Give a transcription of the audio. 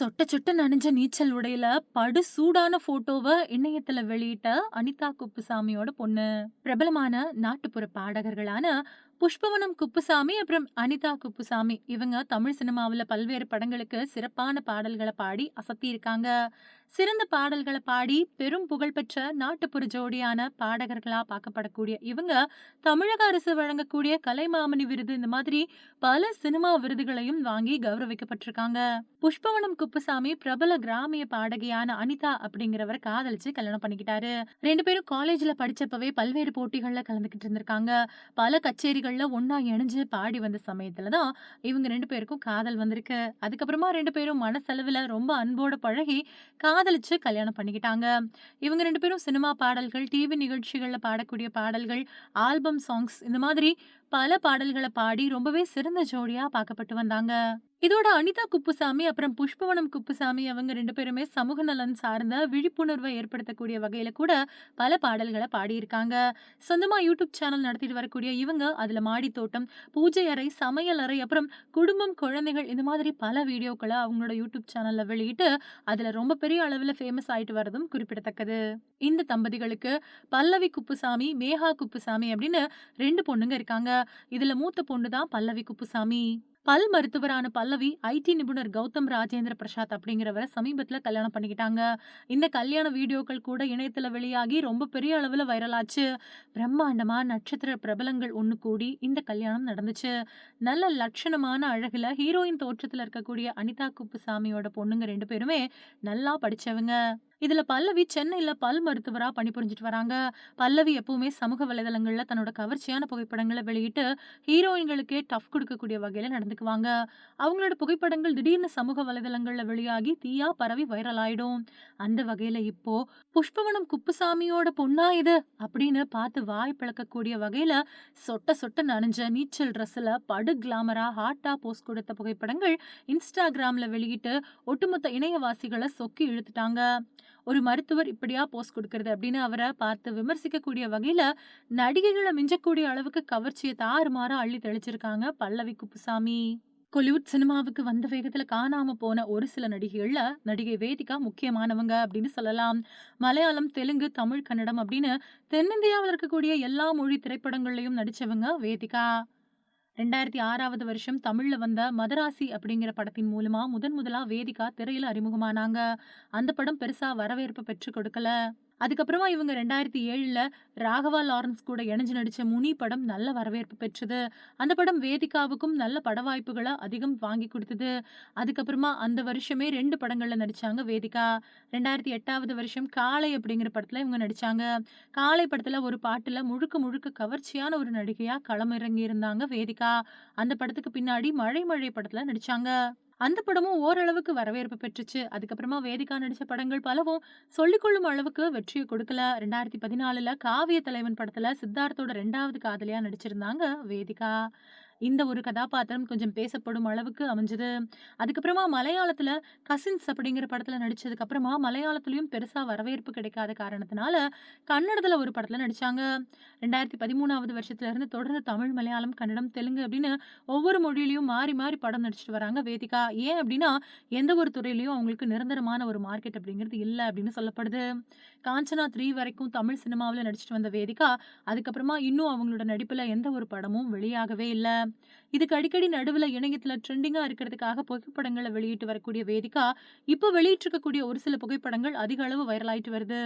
சொட்ட சொட்ட நனைஞ்ச நீச்சல் உடையில படு சூடான போட்டோவை இணையத்துல வெளியிட்ட அனிதா குப்புசாமியோட பொண்ணு. பிரபலமான நாட்டுப்புற பாடகர்களான புஷ்பவனம் குப்புசாமி அப்புறம் அனிதா குப்புசாமி. இவங்க தமிழ் சினிமாவில் பல்வேறு படங்களுக்கு சிறப்பான பாடல்களை பாடி அசத்தி இருக்காங்க சிறந்த பாடல்களை பாடி பெரும் புகழ்பெற்ற நாட்டுப்புற ஜோடியான பாடகர்களாக பார்க்கப்படக்கூடிய இவங்க தமிழக அரசு வழங்கக்கூடிய கலைமாமணி விருது இந்த மாதிரி பல சினிமா விருதுகளையும் வாங்கி கௌரவிக்கப்பட்டிருக்காங்க. புஷ்பவனம் குப்புசாமி பிரபல கிராமிய பாடகியான அனிதா அப்படிங்கிறவரை காதலிச்சு கல்யாணம் பண்ணிக்கிட்டாரு. ரெண்டு பேரும் காலேஜ்ல படிச்சப்பவே பல்வேறு போட்டிகள்ல கலந்துக்கிட்டு இருந்திருக்காங்க. பல கச்சேரிகள் கச்சேரிகள்ல ஒன்னா இணைஞ்சு பாடி வந்த சமயத்துலதான் இவங்க ரெண்டு பேருக்கும் காதல் வந்திருக்கு. அதுக்கப்புறமா ரெண்டு பேரும் மனசெலவுல ரொம்ப அன்போட பழகி காதலிச்சு கல்யாணம் பண்ணிக்கிட்டாங்க. இவங்க ரெண்டு பேரும் சினிமா பாடல்கள் டிவி நிகழ்ச்சிகளில் பாடக்கூடிய பாடல்கள் ஆல்பம் சாங்ஸ் இந்த மாதிரி பல பாடல்களை பாடி ரொம்பவே சிறந்த ஜோடியாக பார்க்கப்பட்டு வந்தாங்க. இதோட அனிதா குப்புசாமி அப்புறம் புஷ்பவனம் குப்புசாமி அவங்க ரெண்டு பேருமே சமூக நலன் சார்ந்த விழிப்புணர்வை ஏற்படுத்தக்கூடிய வகையில கூட பல பாடல்களை பாடியிருக்காங்க. சொந்தமா யூடியூப் சேனல் நடத்திட்டு வரக்கூடிய இவங்க அதுல மாடி தோட்டம் பூஜை அறை சமையல் அறை அப்புறம் குடும்பம் குழந்தைகள் இந்த மாதிரி பல வீடியோக்களை அவங்களோட யூடியூப் சேனல்ல வெளியிட்டு அதுல ரொம்ப பெரிய அளவுல ஃபேமஸ் ஆயிட்டு வரதும் குறிப்பிடத்தக்கது. இந்த தம்பதிகளுக்கு பல்லவி குப்புசாமி மேகா குப்புசாமி அப்படின்னு ரெண்டு பொண்ணுங்க இருக்காங்க. இதுல மூத்த பொண்ணு தான் பல்லவி குப்புசாமி. பல் மருத்துவரான பல்லவி ஐடி நிபுணர் கௌதம் ராஜேந்திர பிரசாத் அப்படிங்கிறவரை சமீபத்தில் கல்யாணம் பண்ணிக்கிட்டாங்க. இந்த கல்யாண வீடியோக்கள் கூட இணையத்தில் வெளியாகி ரொம்ப பெரிய அளவில் வைரலாச்சு பிரம்மாண்டமாக நட்சத்திர பிரபலங்கள் ஒன்று கூடி இந்த கல்யாணம் நடந்துச்சு. நல்ல லட்சணமான அழகில் ஹீரோயின் தோற்றத்தில் இருக்கக்கூடிய அனிதா குப்புசாமியோட பொண்ணுங்க ரெண்டு பேருமே நல்லா படித்தவங்க இதுல பல்லவி சென்னையில பல் மருத்துவரா பணிபுரிஞ்சிட்டு வராங்க. பல்லவி எப்பவுமே சமூக வலைதளங்கள்ல தன்னோட கவர்ச்சியான புகைப்படங்களை வெளியிட்டு ஹீரோயின்களுக்கே டஃப் கொடுக்கக்கூடிய வகையில நடந்துக்குவாங்க. அவங்களோட புகைப்படங்கள் திடீர்னு சமூக வலைதளங்கள்ல வெளியாகி தீயா பரவி வைரல் ஆயிடும். அந்த வகையில இப்போ புஷ்பவனம் குப்புசாமியோட பொண்ணா இது அப்படின்னு பார்த்து வாய் பிளக்கக்கூடிய வகையில சொட்ட சொட்ட நனைஞ்ச நீச்சல் ட்ரெஸ்ல படு கிளாமரா ஹாட்டா போஸ்ட் கொடுத்த புகைப்படங்கள் இன்ஸ்டாகிராம்ல வெளியிட்டு ஒட்டுமொத்த இணையவாசிகளை சொக்கி இழுத்துட்டாங்க. ஒரு மருத்துவர் இப்படியா போஸ்ட் கொடுக்கறது அப்படின்னு அவரை பார்த்து விமர்சிக்கக்கூடிய வகையில் நடிகைகளை மிஞ்சக்கூடிய அளவுக்கு கவர்ச்சியை தாறுமாற அள்ளி தெளிச்சிருக்காங்க பல்லவி குப்புசாமி. கொலிவுட் சினிமாவுக்கு வந்த வேகத்தில் காணாமல் போன ஒரு சில நடிகைகளில் நடிகை வேதிகா முக்கியமானவங்க அப்படின்னு சொல்லலாம். மலையாளம் தெலுங்கு தமிழ் கன்னடம் அப்படின்னு தென்னிந்தியாவில் இருக்கக்கூடிய எல்லா மொழி திரைப்படங்கள்லையும் நடிச்சவங்க வேதிகா. ரெண்டாயிரத்தி ஆறாவது வருஷம் தமிழ்ல வந்த மதராசி அப்படிங்கிற படத்தின் மூலமா முதன் முதலா வேதிகா திரையில அறிமுகமானாங்க. அந்த படம் பெருசா வரவேற்பு பெற்று கொடுக்கல. அதுக்கப்புறமா இவங்க ரெண்டாயிரத்தி ஏழில் ராகவா லாரன்ஸ் கூட இணைஞ்சு நடித்த முனி படம் நல்ல வரவேற்பு பெற்றது. அந்த படம் வேதிகாவுக்கும் நல்ல பட வாய்ப்புகளை அதிகம் வாங்கி கொடுத்தது. அதுக்கப்புறமா அந்த வருஷமே ரெண்டு படங்களில் நடித்தாங்க வேதிகா. ரெண்டாயிரத்தி எட்டாவது வருஷம் காளை அப்படிங்கிற படத்தில் இவங்க நடித்தாங்க காளை படத்தில் ஒரு பாட்டில் முழுக்க முழுக்க கவர்ச்சியான ஒரு நடிகையாக களமிறங்கி இருந்தாங்க வேதிகா. அந்த படத்துக்கு பின்னாடி மழை மழை படத்தில் நடித்தாங்க அந்த படமும் ஓரளவுக்கு வரவேற்பு பெற்றுச்சு. அதுக்கப்புறமா வேதிகா நடித்த படங்கள் பலவும் சொல்லிக்கொள்ளும் அளவுக்கு வெற்றியை கொடுக்கல. ரெண்டாயிரத்தி பதினாலில் காவிய தலைவன் படத்தில் சித்தார்த்தோட ரெண்டாவது காதலியாக நடிச்சிருந்தாங்க வேதிகா. இந்த ஒரு கதாபாத்திரம் கொஞ்சம் பேசப்படும் அளவுக்கு அமைஞ்சது. அதுக்கப்புறமா மலையாளத்தில் கசின்ஸ் அப்படிங்கிற படத்தில் நடிச்சதுக்கு அப்புறமா பெருசாக வரவேற்பு கிடைக்காத காரணத்தினால கன்னடத்தில் ஒரு படத்தில் நடித்தாங்க ரெண்டாயிரத்தி பதிமூணாவது வருஷத்துலேருந்து தொடர்ந்து தமிழ் மலையாளம் கன்னடம் தெலுங்கு அப்படின்னு ஒவ்வொரு மொழியிலையும் மாறி மாறி படம் நடிச்சிட்டு வராங்க வேதிகா. ஏன் அப்படின்னா எந்த ஒரு துறையிலையும் அவங்களுக்கு நிரந்தரமான ஒரு மார்க்கெட் அப்படிங்கிறது இல்லை அப்படின்னு சொல்லப்படுது. காஞ்சனா த்ரீ வரைக்கும் தமிழ் சினிமாவில் நடிச்சிட்டு வந்த வேதிகா அதுக்கப்புறமா இன்னும் அவங்களோட நடிப்பில் எந்த ஒரு படமும் வெளியாகவே இல்லை. இதுக்கு அடிக்கடி நடுவில் இணையத்துல ட்ரெண்டிங்கா இருக்கிறதுக்காக புகைப்படங்களை வெளியிட்டு வரக்கூடிய வேதிகா இப்போ வெளியிட்டிருக்கக்கூடிய ஒரு சில புகைப்படங்கள் அதிக அளவு வைரல் ஆயிட்டு வருது.